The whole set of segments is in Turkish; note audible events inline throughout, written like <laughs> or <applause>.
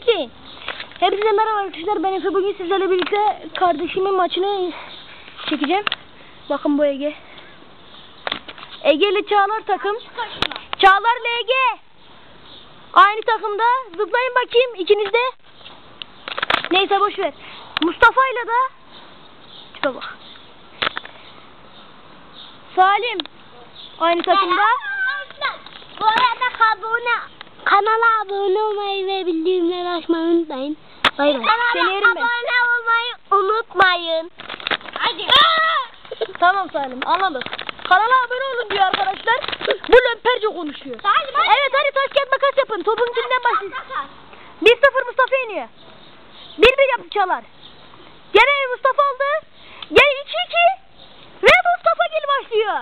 Bekleyin. Hepinize merhaba arkadaşlar. Ben Efe. Bugün sizlerle birlikte kardeşimin maçını çekeceğim. Bakın bu Ege. Ege ile Çağlar takım. Çağlar ile Ege. Aynı takımda. Zıplayın bakayım ikiniz de. Neyse boş ver. Mustafa ile de. Tipe bak. Salim. Aynı takımda. Bu arada abone, kanala abone olmayı ve bildirimleri açmayı unutmayın. Bay bay. Kanala abone olmayı unutmayın. Hadi. <laughs> Tamam Salim anladık. Kanala abone olun diyor arkadaşlar. Bu lömperce konuşuyor. Salim, hadi. Evet hadi taş kağıt makas yapın. Topun kimden başlayın? 1-0 Mustafa iniyor. 1-1 yaptı Çalar. Gene Mustafa aldı. Gene 2-2. Ve Mustafa Gil başlıyor.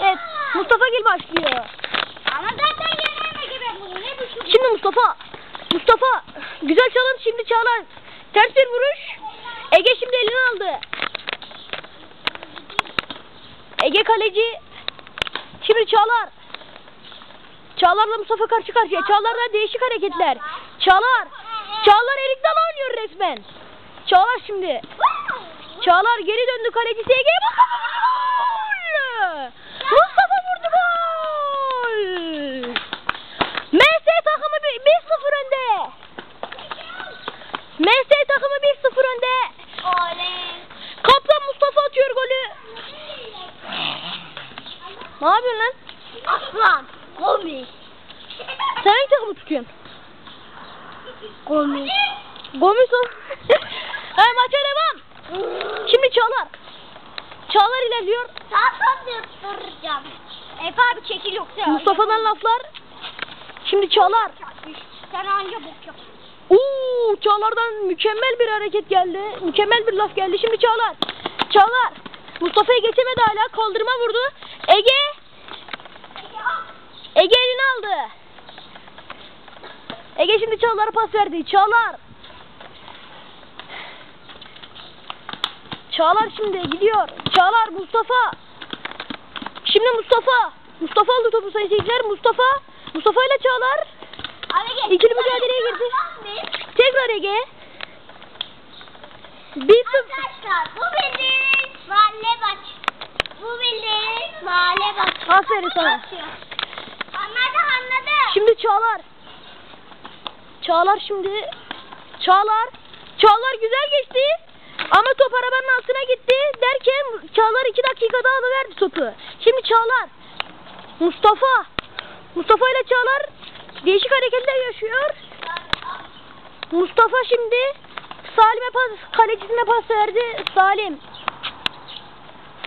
Evet Mustafa Gil başlıyor. Ama Şimdi Mustafa. Mustafa güzel çalın şimdi Çağlar. Ters bir vuruş. Ege şimdi elini aldı. Ege kaleci. Şimdi Çağlar. Çağlar'la Mustafa karşı karşıya. Çağlar'da değişik hareketler. Çağlar. Çağlar elik dal oynuyor resmen. Çağlar şimdi. Çağlar geri döndü kalecisi Ege. Mustafa vurdu gol. Mustafa vurdu gol. MS takımı 1-0 önde. MS takımı 1-0 önde. Oley. Kaplan Mustafa atıyor golü. Ne yapıyorsun lan? Aslan. Komik. Sen hangi takımı tutuyorsun? Komik. Gomis <laughs> o. ha, maça devam. Şimdi Çağlar. Çağlar ilerliyor. Zaten yaptıracağım. Efe abi çekil yoksa. Mustafa'dan laflar. Şimdi Çağlar. Sen anca bok yap. Çağlar'dan mükemmel bir hareket geldi. Mükemmel bir laf geldi. Şimdi Çağlar. Çağlar. Mustafa'yı geçemedi hala. Kaldırma vurdu. Ege. Ege elini aldı. Ege şimdi Çağlar'a pas verdi. Çağlar. Çağlar şimdi gidiyor. Çağlar Mustafa. Şimdi Mustafa. Mustafa aldı topu seyirciler. Mustafa. Mustafa ile Çağlar. İkili mücadeleye girdi. Tekrar Ege. Bir. Arkadaşlar bu bildiğiniz mahalle maç. Bu bildiğiniz mahalle maç. Aferin sana. Anladı anladı. Şimdi Çağlar. Çağlar şimdi. Çağlar. Çağlar güzel geçti. Ama top arabanın altına gitti. Derken Çağlar iki dakikada alıverdi topu. Şimdi Çağlar. Mustafa. Mustafa ile Çağlar değişik hareketler yaşıyor. Mustafa şimdi Salim'e pas, kalecisine pas verdi. Salim.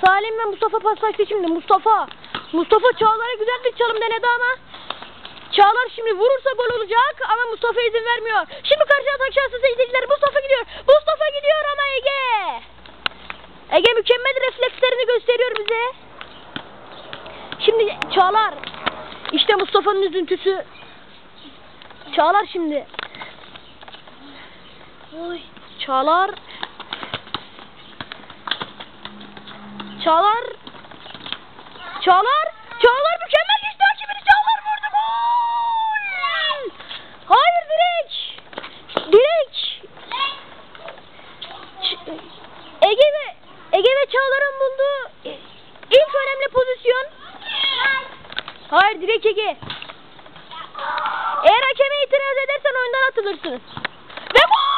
Salim ve Mustafa paslaştı şimdi. Mustafa. Mustafa Çağlar'a güzel bir çalım denedi ama Çağlar şimdi vurursa gol olacak ama Mustafa izin vermiyor. Şimdi karşı atak şansı seyirciler. Mustafa gidiyor. Mustafa gidiyor ama Ege. Ege mükemmel reflekslerini gösteriyor bize. Şimdi Çağlar. İşte Mustafa'nın üzüntüsü. Çağlar şimdi. Oy. Çağlar. Çağlar. Çağlar. Çağlar mükemmel geçti hakimini Çağlar vurdu gol. Hayır direk. Direk. Ege ve Ege ve Çağlar'ın bulduğu ilk önemli pozisyon. Hayır direk Ege. Eğer hakeme itiraz edersen oyundan atılırsınız. Ve gol!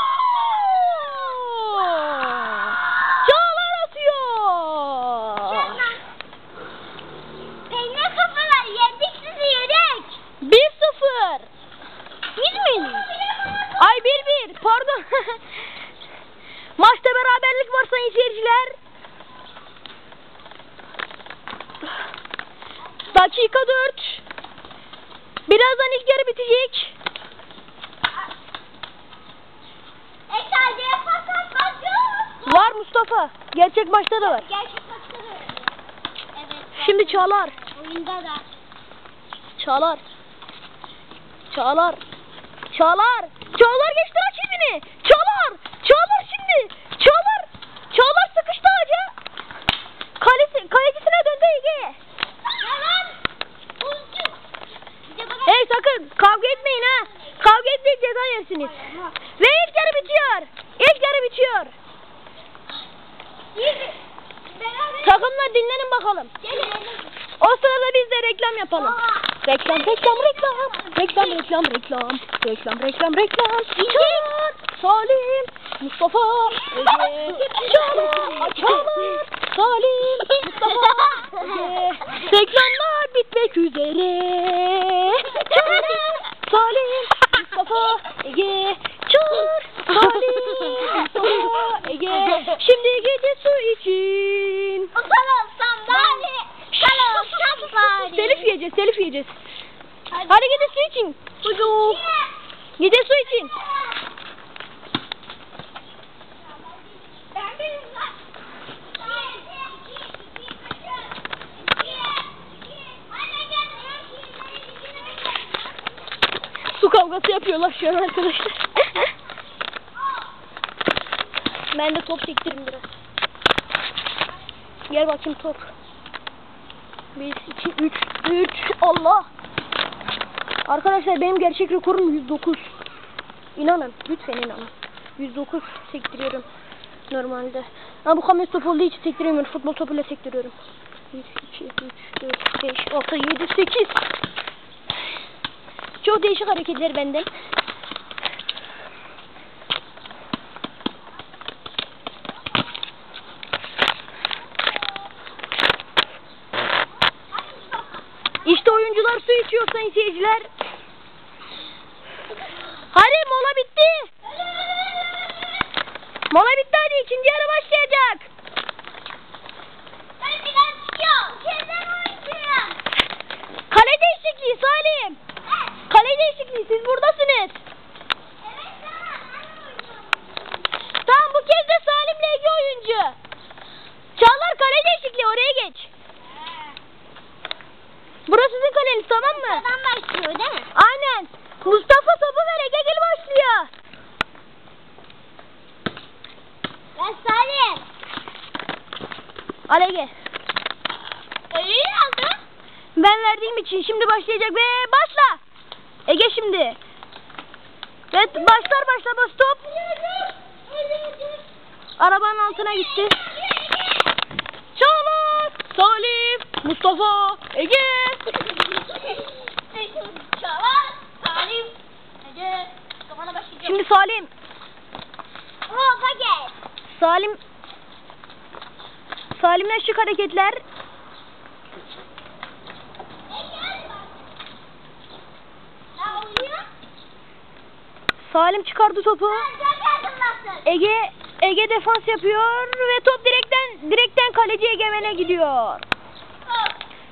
Çağlar atıyor. Peynir kafalar yendik sizi yedik. 1-0. Biz miyiz? Ay 1-1. Pardon. Maçta beraberlik var sayın seyirciler. Dakika 4. Birazdan ilk yarı bitecek. Var Mustafa. Gerçek maçta da var. Gerçek maçları. Evet. Şimdi Çağlar. Oyunda da. Çağlar. Çağlar. Çağlar. Çağlar geçti rakibini. Çağlar şimdi. Çağlar. Çağlar sıkıştı ağaca. Kalesi, kalecisine döndü Ege. Yalan. Uzun. Bir de bana Hey sakın kavga etmeyin ha. Kavga etmeyin ceza yersiniz. Ve ilk yarı bitiyor. İlk yarı bitiyor. Takımlar dinlenin bakalım. O sırada biz de reklam yapalım. Reklam, reklam, reklam. Reklam, reklam, reklam. Reklam, reklam, reklam. Çağlar, Salim, Mustafa, Ege. Çağlar, Çağlar, Salim, Mustafa, Ege. Reklamlar bitmek üzere. Çağlar, Salim, Mustafa, Ege. Çağlar, Salim, Mustafa, Ege. Şimdi gece su için. Telif yiyeceğiz, yiyeceğiz. Hadi gidin su için. Çocuk. Gidin su için. Su kavgası yapıyorlar şu an arkadaşlar. <laughs> ben de top çektirim biraz. Gel bakayım top. 1, 2, 3, 3. Allah. Arkadaşlar benim gerçek rekorum 109. İnanın. Lütfen inanın. 109 sektiriyorum. Normalde. Ama bu kames topu olduğu için sektiremiyorum. Futbol topuyla sektiriyorum. 1, 2, 3, 4, 5, 6, 7, 8. Çok değişik hareketler benden. İşte oyuncular su içiyor sayın seyirciler. Hadi mola bitti. Mola bitti hadi ikinci yarı başlayacak. Kale değişikliği Salim. Kale değişikliği siz buradasınız. Tamam bu kez de Salim'le Ege oyuncu. Çağlar kale değişikliği oraya geç. Burası sizin kaleniz tamam mı? başlıyor değil mi? Aynen. Mustafa topu ver Ege gel başlıyor. Ben Salim. Al Ege. Öyle aldı. Ben verdiğim için şimdi başlayacak ve başla. Ege şimdi. Evet başlar başlamaz top. Arabanın altına gitti. Çağlar, Salim, Mustafa, Ege. Çağlar, kafana başlayacağım. Şimdi Salim, paket. Salim, Salim'le şık hareketler. Ne oluyor? Salim çıkardı topu. Ege Ege defans yapıyor ve top direkten direkten kaleci Egemen'e gidiyor.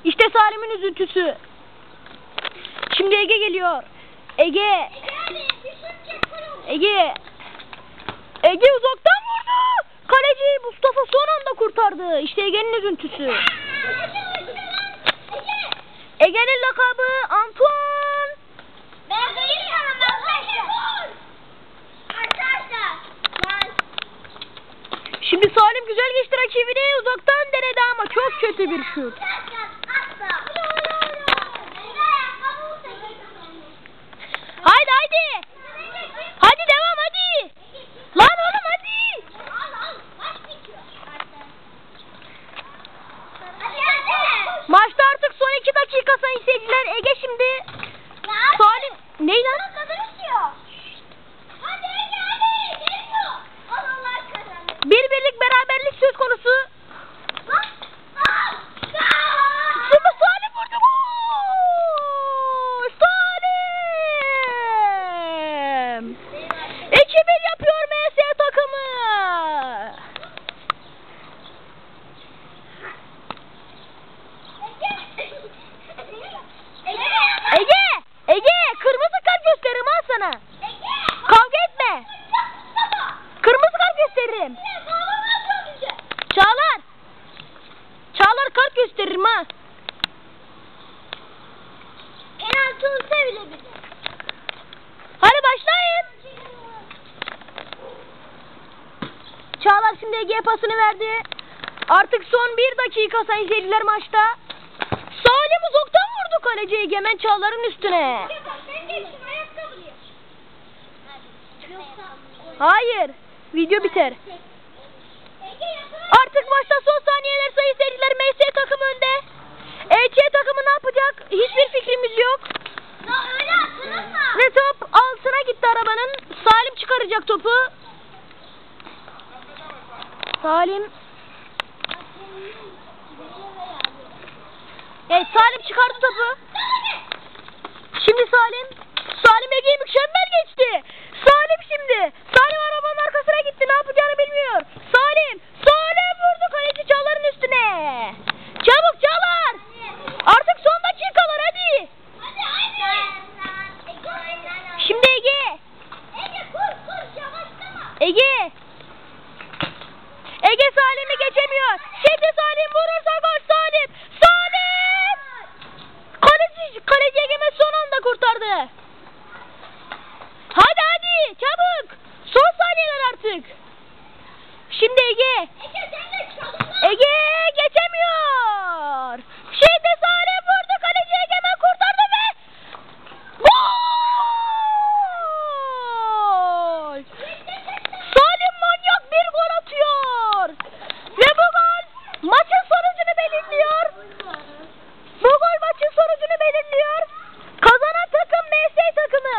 İşte Salim'in üzüntüsü. Şimdi Ege geliyor. Ege Ege Ege uzaktan vurdu. Kaleci Mustafa son anda kurtardı. İşte Ege'nin üzüntüsü. Ege'nin lakabı Antoine. Ben duyuyorum arkadaşlar. Arkadaşlar. Ben Şimdi Salim güzel geçti rakibini uzaktan denedi ama çok kötü bir şut. Haydi haydi. Hadi devam hadi. Lan oğlum hadi. Maçta artık son iki dakika sayın seyirciler. Ege şimdi Salim ne lan? Bir birlik beraberlik söz konusu. Şimdi Salim vurdu. Gol! Salim! 2-1 yapıyor MS takımı. Ege! Ege! Kırmızı kart gösteririm ha sana. Kavga etme. Kırmızı kart gösteririm. Çağlar. Çağlar kart gösteririm ha. Penaltı olsa bile bize. Hadi başlayın. Çağlar şimdi Ege'ye pasını verdi. Artık son bir dakika sayın seyirciler maçta. Salim uzaktan vurdu kaleci Egemen Çağlar'ın üstüne. Hayır. Video biter. Artık maçta son saniyeler sayı seyirciler. MS takım önde. EC takımı ne yapacak? Hiçbir fikrimiz yok. Ya öyle? Ve top altına gitti arabanın. Salim çıkaracak topu. Salim. Evet Salim çıkardı topu. Şimdi Salim. Salim Ege'yi mükemmel geçti. Salim şimdi. Salim arabanın arkasına gitti. Ne yapacağını bilmiyor. Salim. Salim vurdu kaleci Çağlar'ın üstüne. Çabuk Çağlar. Artık son dakikalar hadi. Hadi hadi. Şimdi Ege. Ege kur kur yavaşlama. Ege. Ege Salim'i geçemiyor. Şimdi Salim vurursa gol Salim. Salim. Kaleci, kaleci Egemen son anda kurtardı. Hadi hadi çabuk. Son saniyeler artık. Şimdi Ege. Ege sen de çalın. Ege geçemiyor. Şimdi Salim vurdu kaleci Egemen kurtardı ve gol. Salim manyak bir gol atıyor. Ve bu gol maçın sonucunu belirliyor. Bu gol maçın sonucunu belirliyor. Kazanan takım MS takımı.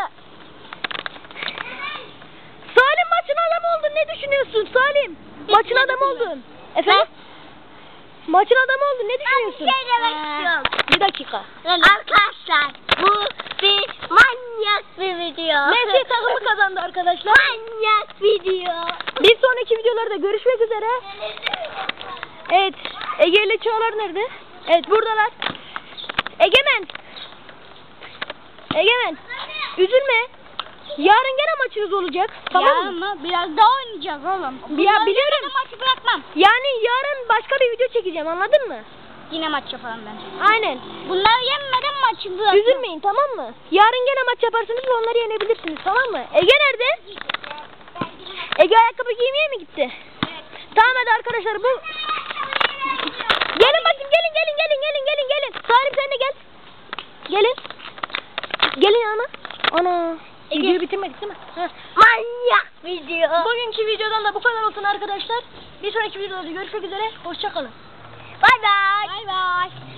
Salim maçın adamı oldun. Ne düşünüyorsun Salim? Maçın adamı oldun. Efendim? Maçın adamı oldun. Ne Ben bir düşünüyorsun? şey demek istiyorum. Bir dakika. Arkadaşlar bu bir manyak bir video. MS takımı kazandı arkadaşlar. Manyak video. Bir sonraki videolarda görüşmek üzere. Evet. Ege ile Çağlar nerede? Evet buradalar. Egemen. Egemen. Üzülme. Yarın gene maçınız olacak. Tamam mı? mı? Biraz daha oynayacağız oğlum. Ya biliyorum. maçı bırakmam. Yani yarın başka bir video çekeceğim anladın mı? Yine maç yapalım ben. Aynen. Bunlar yenmeden maçı bırakmam. Üzülmeyin tamam mı? Yarın gene maç yaparsınız ve onları yenebilirsiniz tamam mı? Ege nerede? Ege ayakkabı giymeye mi gitti? Tamam hadi arkadaşlar bu... Gelin bakayım gelin gelin gelin gelin gelin gelin. Salim sen de gel. Gelin. Gelin ana. Ana. Videoyu bitirmedik değil mi? Heh. Manyak video. Bugünkü videodan da bu kadar olsun arkadaşlar. Bir sonraki videoda görüşmek üzere. Hoşçakalın. Bay bay. Bay bay.